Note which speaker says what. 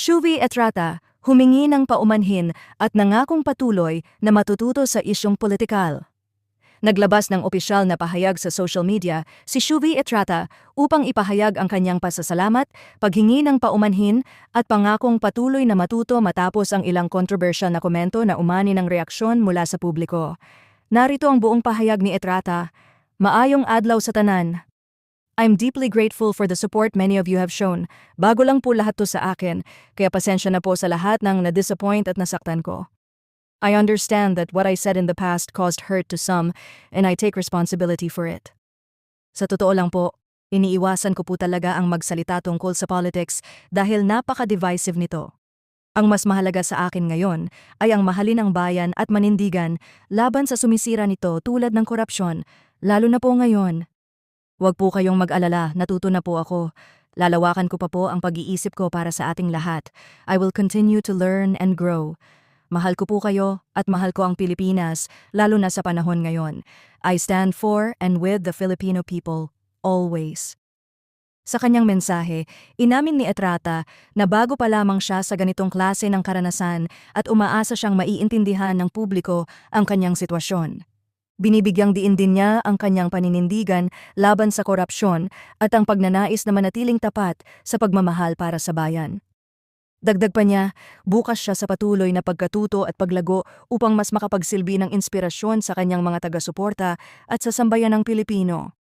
Speaker 1: Shuvi Etrata, humingi ng paumanhin at nangakong patuloy na matututo sa isyong politikal. Naglabas ng opisyal na pahayag sa social media si Shuvi Etrata upang ipahayag ang kanyang pasasalamat, paghingi ng paumanhin at pangakong patuloy na matuto matapos ang ilang kontrobersyal na komento na umani ng reaksyon mula sa publiko. Narito ang buong pahayag ni Etrata. Maayong adlaw sa tanan. I'm deeply grateful for the support many of you have shown. Bago lang po lahat to sa akin, kaya pasensya na po sa lahat ng na-disappoint at nasaktan ko. I understand that what I said in the past caused hurt to some, and I take responsibility for it. Sa totoo lang po, iniiwasan ko po talaga ang magsalita tungkol sa politics dahil napaka-divisive nito. Ang mas mahalaga sa akin ngayon ay ang mahalin ang bayan at manindigan laban sa sumisira nito tulad ng korupsyon, lalo na po ngayon. Huwag po kayong mag-alala, natuto na po ako. Lalawakan ko pa po ang pag-iisip ko para sa ating lahat. I will continue to learn and grow. Mahal ko po kayo at mahal ko ang Pilipinas, lalo na sa panahon ngayon. I stand for and with the Filipino people, always. Sa kanyang mensahe, inamin ni Etrata na bago pa lamang siya sa ganitong klase ng karanasan at umaasa siyang maiintindihan ng publiko ang kanyang sitwasyon. Binibigyang diin din niya ang kanyang paninindigan laban sa korupsyon at ang pagnanais na manatiling tapat sa pagmamahal para sa bayan. Dagdag pa niya, bukas siya sa patuloy na pagkatuto at paglago upang mas makapagsilbi ng inspirasyon sa kanyang mga taga-suporta at sa sambayan ng Pilipino.